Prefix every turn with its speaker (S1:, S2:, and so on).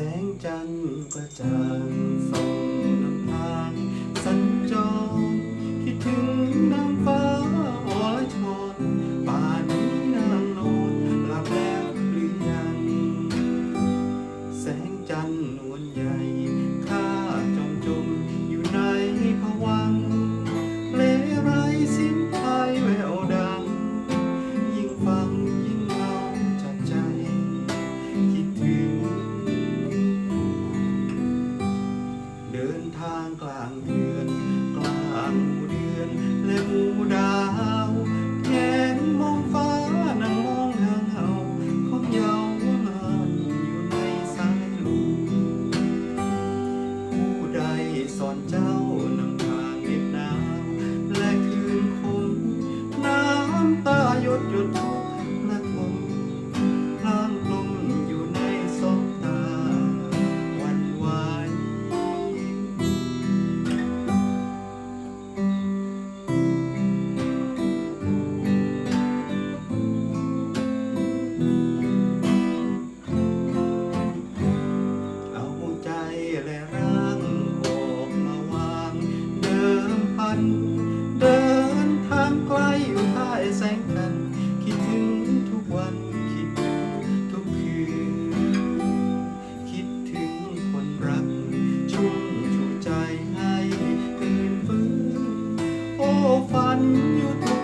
S1: สงจันทร์กระจ่างส่องนำทางสัญจรคิดถึงนา สอนเจ้า caminho do